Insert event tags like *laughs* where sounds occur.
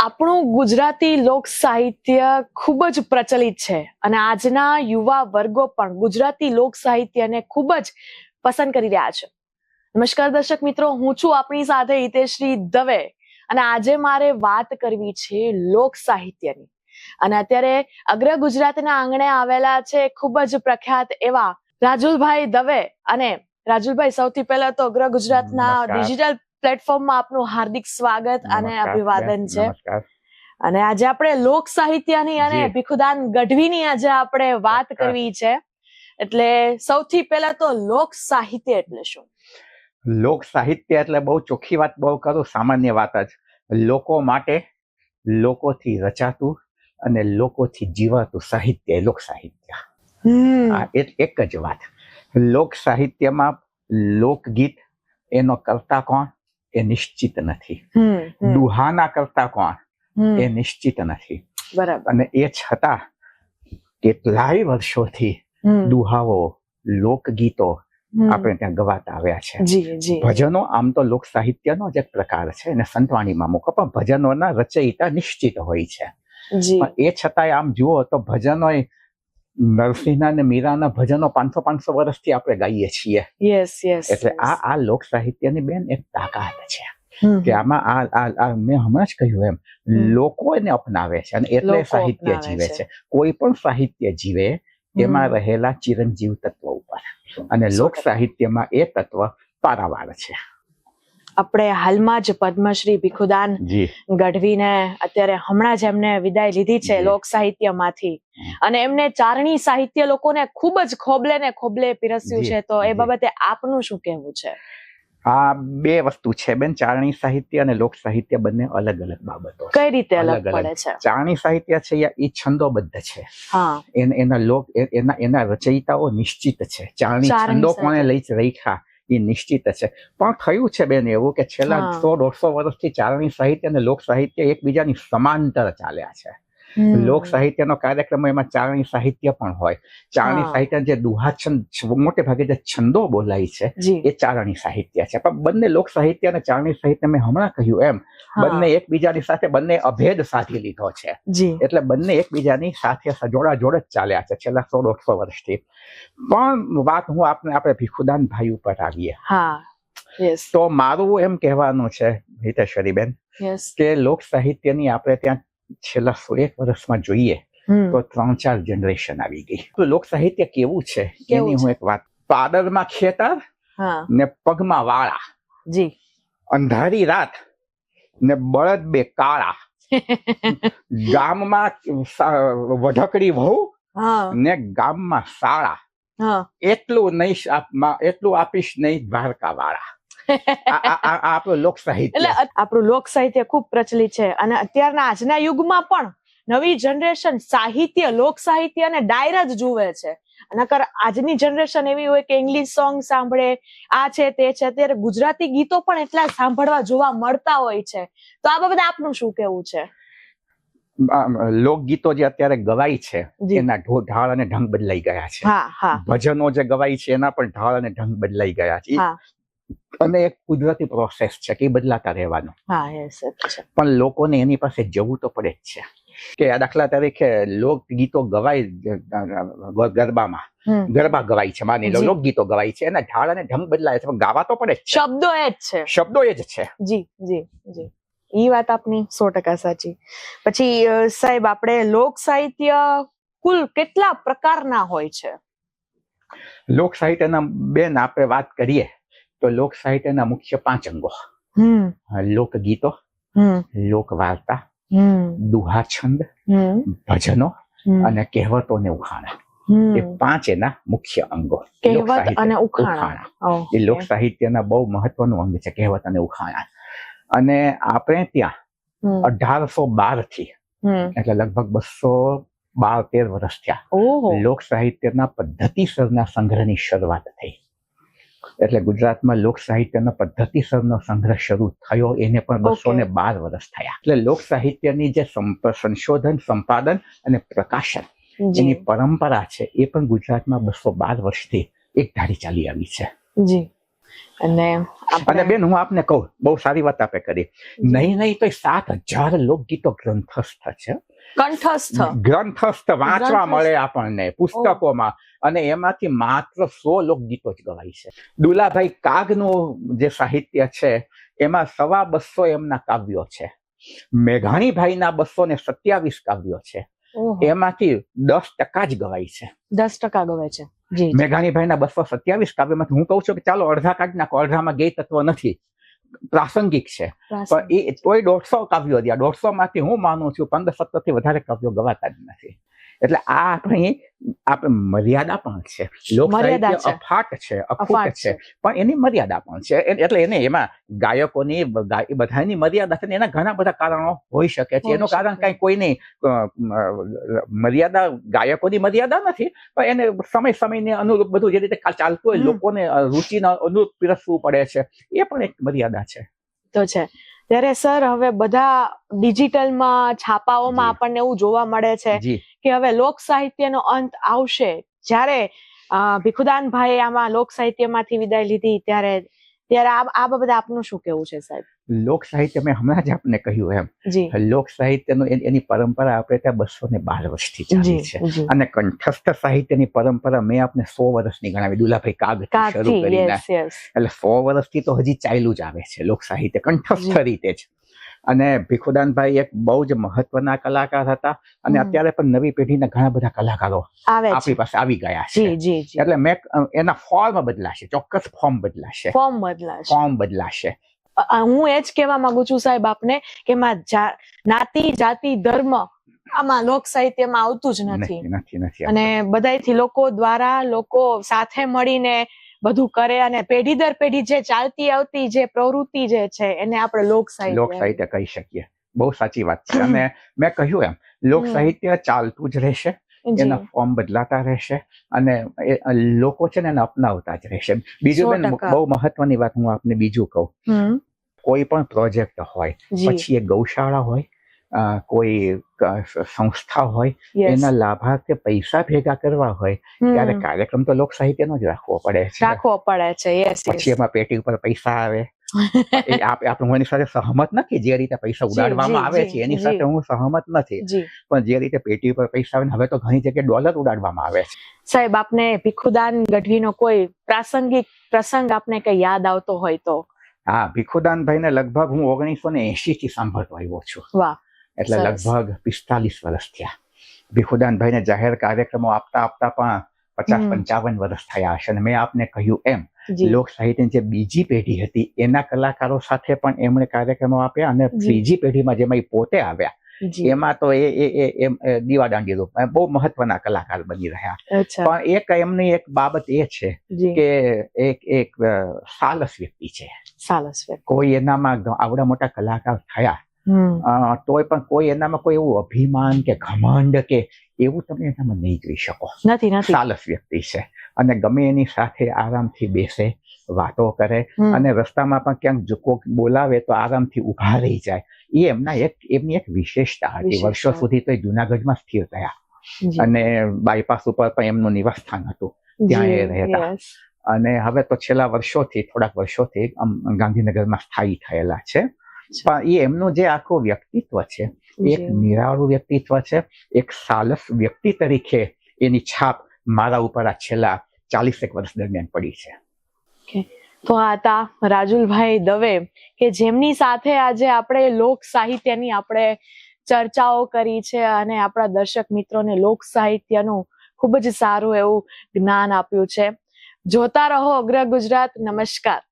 આપણું ગુજરાતી લોક સાહિત્ય ખૂબ જ પ્રચલિત છે અને આજના યુવા વર્ગો પણ ગુજરાતી લોક સાહિત્યને ખૂબ જ પસંદ કરી રહ્યા છે. નમસ્કાર દર્શક મિત્રો હું છું આપણી સાથે હિતેશ્રી દવે અને આજે મારે વાત કરવી છે લોક સાહિત્યની. અને અત્યારે અગ્ર ગુજરાતના આંગણે આવેલા છે ખૂબ જ પ્રખ્યાત એવા રાજુલભાઈ દવે અને રાજુલભાઈ સૌથી પહેલા તો અગ્ર ગુજરાતના ડિજિટલ પ્લેટફોર્મમાં આપનું હાર્દિક સ્વાગત અને અભિવાદન છે. અને આજે આપણે લોક સાહિત્યની અને. ભીખુદાન ગઢવીની આજે આપણે વાત. કરવી છે. એટલે સૌથી પહેલા તો લોક સાહિત્ય એટલે શું? લોક સાહિત્ય એટલે બહુ ચોખ્ખી વાત બહુ કરું સામાન્ય વાત જ. લોકો માટે લોકોથી રચાતું અને લોકોથી જીવાતું સાહિત્ય એ લોક સાહિત્ય. એક જ વાત. લોક સાહિત્યમાં લોકગીત એનો કરતા કોણ? એ નિશ્ચિત નથી. દુહાના કરતા કોણ? એ નિશ્ચિત નથી. બરાબર. અને એ છતાં કેટલાય વર્ષોથી દુહાઓ લોકગીતો આપણે ત્યાં ગવાતા આવ્યા છે. ભજનો આમ તો લોક સાહિત્યનો જ એક પ્રકાર છે અને સંતવાણીમાં મૂકો પણ ભજનોના રચયિતા નિશ્ચિત હોય છે. એ છતાંય આમ જુઓ તો ભજનો નરસિંહના અને મીરાના ભજનો પાંચસો પાંચસો વર્ષથી આપણે ગાઈએ છીએ. યસ યસ એટલે આ આ લોક સાહિત્યની બેન એક તાકાત છે. કે આમાં આ મેં હમણાં જ કહ્યું એમ. લોકો એને અપનાવે છે અને એટલે સાહિત્ય જીવે છે. છે. કોઈ પણ સાહિત્ય જીવે એમાં રહેલા ચિરંજીવ તત્વ ઉપર. અને લોક સાહિત્યમાં એ તત્વ પારાવાર છે. આપણે હાલમાં જ પદ્મશ્રી ભીખુદાન ગઢવીને અત્યારે હમણાં જ એમને વિદાય લીધી છે લોક સાહિત્યમાંથી. અને એમને ચારણી સાહિત્ય લોકોને ખૂબ જ ખોબલે ને ખોબલે પીરસ્યું છે. તો એ બાબતે આપનું શું કહેવું છે? આ બે વસ્તુ છે બેન ચારણી સાહિત્ય અને લોક સાહિત્ય બંને અલગ અલગ બાબતો કઈ રીતે અલગ. પડે છે? ચારણી સાહિત્ય છે એ છંદોબદ્ધ છે? હા. એના લોક એના એના રચયિતાઓ નિશ્ચિત છે. ચારણી છંદો કોને લઈ રાખ્યા એ નિશ્ચિત છે પણ થયું છે બેન એવું કે છેલ્લા સો દોઢસો વર્ષથી ચારણી સાહિત્ય અને લોક સાહિત્ય એકબીજાની સમાંતર ચાલ્યા છે. લોક સાહિત્યનો કાર્યક્રમ એમાં ચારણી સાહિત્ય પણ હોય. ચારણી સાહિત્ય જે દુહા છંદ મોટે ભાગે જે છંદો બોલાય છે એ ચારણી સાહિત્ય છે. પણ બંને લોક સાહિત્ય અને ચારણી સાહિત્ય મેં હમણાં કહ્યું એમ. બંને એકબીજાની સાથે બંને અભેદ સાધી લીધો છે. એટલે બંને એકબીજાની સાથે જોડા જોડ જ ચાલ્યા છે છેલ્લા સો દોઢસો વર્ષથી. પણ વાત હું આપને આપણે ભીખુદાન ભાઈ ઉપર આવીએ. હા. તો મારું એમ કહેવાનું છે હિતેશ્વરીબેન બેન કે લોક સાહિત્યની આપણે ત્યાં છેલ્લા એક વર્ષમાં જોઈએ તો ત્રણ ચાર જનરેશન આવી ગઈ. તો લોક સાહિત્ય કેવું છે? એની હું એક વાત પાદરમાં ખેતર ને પગમાં વાળા. જી. અંધારી રાત ને બળદ બે કાળા. *laughs* ગામમાં વધકડી વઢકડી વહુ ને ગામમાં શાળા હા. એટલું નહીં એટલું આપીશ નહીં દ્વારકા વાળા આપણું લોક સાહિત્ય. એટલે આપણું લોક સાહિત્ય ખૂબ પ્રચલિત છે. અને અત્યારના આજના યુગમાં પણ નવી જનરેશન સાહિત્ય લોક સાહિત્ય અને ડાયરા જ જુએ છે. નકર આજની જનરેશન એવી હોય કે ઇંગ્લિશ સોંગ સાંભળે આ છે તે છે ત્યારે ગુજરાતી ગીતો પણ એટલા સાંભળવા જોવા મળતા હોય છે. તો આ બાબતે આપનું શું કેવું છે? લોકગીતો જે અત્યારે ગવાય છે. એના ઢાળ અને ઢંગ બદલાઈ ગયા છે. હા હા. ભજનો જે ગવાય છે એના પણ ઢાળ અને ઢંગ બદલાઈ ગયા છે. હા. અને એક કુદરતી પ્રોસેસ છે કે બદલાતા રહેવાનો. પણ લોકોને એની પાસે જવું તો પડે જ છે. કે દાખલા તરીકે લોકગીતો ગવાય ગરબામાં. ગરબા ગવાય છે માની લો લોકગીતો ગવાય છે એના ઢાળ અને ઢંગ બદલાય છે ગાવા તો પડે જ શબ્દો એ જ છે. શબ્દો એ જ છે. જી જી જી. ઈ વાત આપની સો ટકા સાચી. પછી સાહેબ આપણે લોક સાહિત્ય કુલ કેટલા પ્રકારના હોય છે? લોક સાહિત્યના બેન આપણે વાત કરીએ. તો લોક સાહિત્યના મુખ્ય પાંચ અંગો. લોકગીતો લોકવાર્તા દુહાછંદ દુહા છંદ ભજનો અને કહેવતો ને ઉખાણા એ પાંચ એના મુખ્ય અંગો. લોક કહેવત સાહિત્ય. અને ઉખાણા. એ લોક સાહિત્યના બહુ મહત્વનું અંગ છે કહેવત અને ઉખાણા. અને આપણે ત્યાં અઢારસો બારથી એટલે લગભગ બસો બાર તેર વર્ષ થયા. લોક સાહિત્યના પદ્ધતિસરના સંગ્રહની શરૂઆત થઈ. એટલે ગુજરાતમાં લોક સાહિત્યનો પદ્ધતિસરનો સંગ્રહ શરૂ થયો. એને પણ બસો ને બાર વર્ષ થયા. એટલે લોક સાહિત્યની જે સંશોધન સંપાદન અને પ્રકાશન જેની પરંપરા છે એ પણ ગુજરાતમાં બસો બાર વર્ષથી એક ધારી ચાલી આવી છે. જી. અને અને બેન હું આપને કહું બહુ સારી વાત આપે કરી. નહીં નહીં તો સાત હજાર લોકગીતો ગ્રંથસ્થ છે. કંઠસ્થ. ગ્રંથસ્થ વાંચવા મળે આપણને પુસ્તકોમાં. અને એમાંથી માત્ર સો લોકગીતો જ ગવાય છે. દુલાભાઈ કાગનું જે સાહિત્ય છે એમાં સવા બસો એમના કાવ્યો છે. મેઘાણીભાઈના બસો ને સત્યાવીસ કાવ્યો છે. એમાંથી દસ ટકા જ ગવાય છે. દસ ટકા ગવાય છે. મેઘાણીભાઈના બસો સત્યાવીસ કાવ્યમાંથી હું કહું છું કે ચાલો અડધા કાઢી નાખો અડધામાં ગઈ તત્વ નથી. પ્રાસંગિક છે. પણ એ તોય દોઢસો કાવ્યો રહ્યા દોઢસો માંથી હું માનું છું પંદર સત્તરથી વધારે કાવ્યો ગવાતા જ નથી. એટલે આ આપણી આપણે મર્યાદા પણ છે. લોક સાહિત્ય અફાટ છે અખૂટ છે. પણ એની મર્યાદા પણ છે. એટલે એને એમાં ગાયકોની બધાની મર્યાદા છે એના ઘણા બધા કારણો હોઈ શકે છે. એનું કારણ કઈ કોઈની મર્યાદા ગાયકોની મર્યાદા નથી પણ એને સમય સમયને અનુરૂપ બધું જે રીતે ચાલતું હોય લોકોને રુચિના અનુરૂપ પીરસવું પડે છે. એ પણ એક મર્યાદા છે. તો છે. ત્યારે સર હવે બધા ડિજિટલમાં છાપાઓમાં આપણને એવું જોવા મળે છે કે હવે લોક સાહિત્યનો અંત આવશે. જ્યારે ભીખુદાનભાઈએ આમાં લોક સાહિત્યમાંથી વિદાય લીધી ત્યારે ત્યારે આ બધા આપનું શું કેવું છે સાહેબ? લોક સાહિત્ય મેં હમણાં જ આપને કહ્યું એમ. લોક સાહિત્યનો એની પરંપરા આપણે ત્યાં બસો ને બાર વર્ષથી ચાલી છે. અને કંઠસ્થ સાહિત્યની પરંપરા મેં આપને સો વર્ષની ગણાવી. દુલાભાઈ કાગ શરૂ યસ એટલે સો વર્ષથી તો હજી ચાલ્યું જ આવે છે લોક સાહિત્ય કંઠસ્થ રીતે જ. અને ભીખુદાનભાઈ એક બહુ જ મહત્વના કલાકાર હતા. અને અત્યારે પણ નવી પેઢીના ઘણા બધા કલાકારો આપણી પાસે આવી ગયા છે. એટલે મેં એના ફોર્મ બદલાશે ચોક્કસ ફોર્મ બદલાશે. ફોર્મ બદલાશે. ફોર્મ બદલાશે. હું એ જ કહેવા માંગુ છું સાહેબ આપને કે માં જા- જ્ઞાતિ જાતિ ધર્મ આમાં લોક સાહિત્યમાં આવતું જ નથી. અને બધાથી લોકો દ્વારા લોકો સાથે મળીને બધું કરે અને પેઢી દર પેઢી જે ચાલતી આવતી જે પ્રવૃત્તિ જે છે એને આપણે લોક લોક સાહિત્ય સાહિત્ય કહી શકીએ. બહુ સાચી વાત છે. અને મેં કહ્યું એમ લોક સાહિત્ય ચાલતું જ રહેશે. એના ફોર્મ બદલાતા રહેશે અને એ લોકો છે ને એને અપનાવતા જ રહેશે. બીજું બેન બહુ મહત્વની વાત હું આપને બીજું કહું. કોઈ પણ પ્રોજેક્ટ હોય પછી એ ગૌશાળા હોય કોઈ સંસ્થા હોય એના લાભાર્થે પૈસા ભેગા કરવા હોય ત્યારે કાર્યક્રમ તો લોક સાહિત્યનો જ રાખવો પડે છે. રાખવો પડે છે. પછી એમાં પેટી ઉપર પૈસા આવે. એ હું એની સાથે સહમત નથી જે રીતે પૈસા ઉડાડવામાં આવે છે એની સાથે હું સહમત નથી. પણ જે રીતે પેટી પર પૈસા આવે હવે તો ઘણી જગ્યાએ ડોલર ઉડાડવામાં આવે છે. સાહેબ આપને ભીખુદાન ગઢવીનો કોઈ પ્રાસંગિક પ્રસંગ આપને કઈ યાદ આવતો હોય તો? હા ભીખુદાનભાઈ ને લગભગ હું ઓગણીસો ને એસી થી સાંભળતો આવ્યો છું. વાહ. એટલે લગભગ પિસ્તાલીસ વર્ષ થયા. ભીખુદાનભાઈ ને જાહેર કાર્યક્રમો આપતા આપતા પણ પચાસ પંચાવન વર્ષ થયા હશે. અને મેં આપને કહ્યું એમ લોક સાહિત્યની જે બીજી પેઢી હતી એના કલાકારો સાથે પણ એમણે કાર્યક્રમો આપ્યા અને ત્રીજી પેઢીમાં જેમાં એ પોતે આવ્યા એમાં તો એ એ એ એમ દીવાદાંડી રૂપ બહુ મહત્વના કલાકાર બની રહ્યા. પણ એક એમની એક બાબત એ છે કે એક એક સાલસ વ્યક્તિ છે. સાલસ. કોઈ એનામાં આવડા મોટા કલાકાર થયા તોય પણ કોઈ એનામાં કોઈ એવું અભિમાન કે ઘમંડ કે એવું તમે એનામાં નહીં જોઈ શકો. નથી નથી. સાલસ વ્યક્તિ છે. અને ગમે એની સાથે આરામથી બેસે વાતો કરે અને રસ્તામાં પણ ક્યાંક જુકો બોલાવે તો આરામથી ઊભા રહી જાય. એ એમના એક એમની એક વિશેષતા હતી. વર્ષો સુધી તો એ જુનાગઢમાં સ્થિર થયા અને બાયપાસ ઉપર પણ એમનું નિવાસસ્થાન હતું. ત્યાં એ રહેતા. અને હવે તો છેલ્લા વર્ષોથી થોડાક વર્ષોથી ગાંધીનગરમાં સ્થાયી થયેલા છે. પણ એ એમનું જે આખું વ્યક્તિત્વ છે એક. નિરાળું વ્યક્તિત્વ છે એક સાલસ વ્યક્તિ તરીકે એની છાપ મારા ઉપર આ છેલ્લા ચાલીસેક વર્ષ દરમિયાન પડી છે. તો આ હતા રાજુલભાઈ દવે કે જેમની સાથે આજે આપણે લોક સાહિત્યની આપણે ચર્ચાઓ કરી છે અને આપણા દર્શક મિત્રોને લોક સાહિત્યનું ખૂબ જ સારું એવું જ્ઞાન આપ્યું છે. જોતા રહો અગ્ર ગુજરાત. નમસ્કાર.